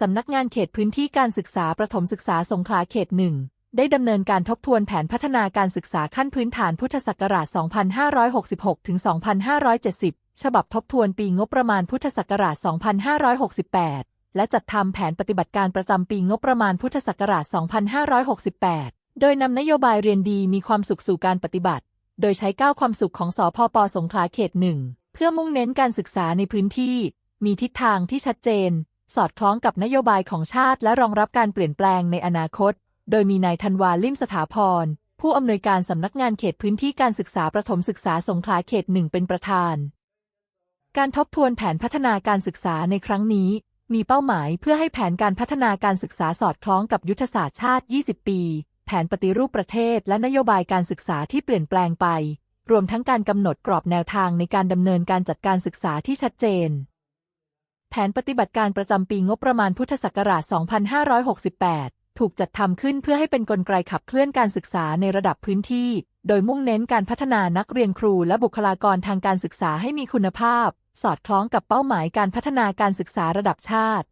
สำนักงานเขตพื้นที่การศึกษาประถมศึกษาสงขลาเขตหนึ่งได้ดำเนินการทบทวนแผนพัฒนาการศึกษาขั้นพื้นฐานพุทธศักราช 2566 ถึง 2570 ฉบับทบทวนปีงบประมาณพุทธศักราช 2568 และจัดทำแผนปฏิบัติการประจำปีงบประมาณพุทธศักราช 2568 โดยนำนโยบายเรียนดีมีความสุขสู่การปฏิบัติ โดยใช้ก้าวความสุขของสพปสงขลาเขตหนึ่งเพื่อมุ่งเน้นการศึกษาในพื้นที่ มีทิศทางที่ชัดเจน สอดคล้องกับนโยบายของชาติและรองรับการเปลี่ยนแปลงในอนาคต โดยมีนายธันวาลิมสถาพร ผู้อำนวยการสำนักงานเขตพื้นที่การศึกษาประถมศึกษาสงขลาเขตหนึ่งเป็นประธาน การทบทวนแผนพัฒนาการศึกษาในครั้งนี้ มีเป้าหมายเพื่อให้แผนการพัฒนาการศึกษาสอดคล้องกับยุทธศาสตร์ชาติ 20 ปี แผนปฏิรูปประเทศและนโยบายการศึกษาที่เปลี่ยนแปลงไป รวมทั้งการกำหนดกรอบแนวทางในการดำเนินการจัดการศึกษาที่ชัดเจน แผนปฏิบัติการประจำปีงบประมาณพุทธศักราช 2568 ถูกจัดทำขึ้นเพื่อให้เป็นกลไกขับเคลื่อนการศึกษาในระดับพื้นที่ โดยมุ่งเน้นการพัฒนานักเรียนครูและบุคลากรทางการศึกษาให้มีคุณภาพ สอดคล้องกับเป้าหมายการพัฒนาการศึกษาระดับชาติ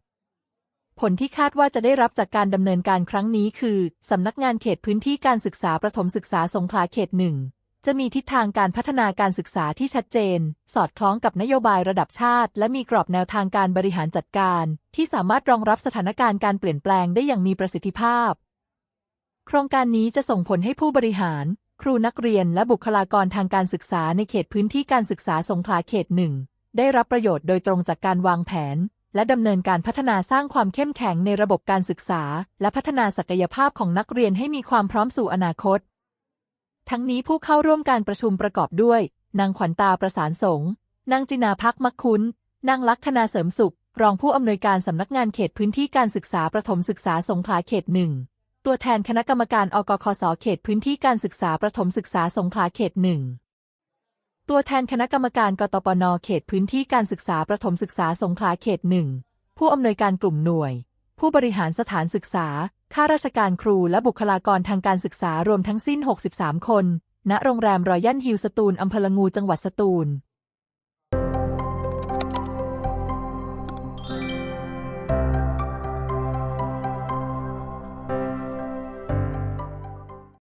ผลที่คาดว่าจะได้รับจากการดำเนินการครั้งนี้คือสำนักงานเขตพื้นที่การศึกษาประถมศึกษาสงขลาเขตหนึ่ง จะมีทิศทางการพัฒนาการศึกษาที่ชัดเจน สอดคล้องกับนโยบายระดับชาติ และมีกรอบแนวทางการบริหารจัดการ ที่สามารถรองรับสถานการณ์การเปลี่ยนแปลงได้อย่างมีประสิทธิภาพ โครงการนี้จะส่งผลให้ผู้บริหาร ครูนักเรียนและบุคลากรทางการศึกษาในเขตพื้นที่การศึกษาสงขลาเขตหนึ่งได้รับประโยชน์โดยตรงจากการวางแผน และดำเนินการพัฒนาสร้างความเข้มแข็งในระบบการศึกษา และพัฒนาศักยภาพของนักเรียนให้มีความพร้อมสู่อนาคต ทั้งนี้ผู้เข้าร่วมการประชุมประกอบด้วย นางขวัญตาประสานสงฆ์นางจินาพักมักคุ้น นางลักษณาเสริมสุข รองผู้อำนวยการสำนักงานเขตพื้นที่การศึกษาประถมศึกษาสงขลาเขตหนึ่ง ตัวแทนคณะกรรมการอกคสเขตพื้นที่การศึกษาประถมศึกษาสงขลาเขตหนึ่ง ตัวแทนคณะกรรมการกตปนเขตพื้นที่การศึกษาประถมศึกษาสงขลาเขตหนึ่ง ผู้อำนวยการกลุ่มหน่วย ผู้บริหารสถานศึกษา ข้าราชการครูและบุคลากรทางการศึกษารวมทั้งสิ้น 63 คน ณ โรงแรมรอยัลฮิลสตูลอำเภอละงูจังหวัดสตูล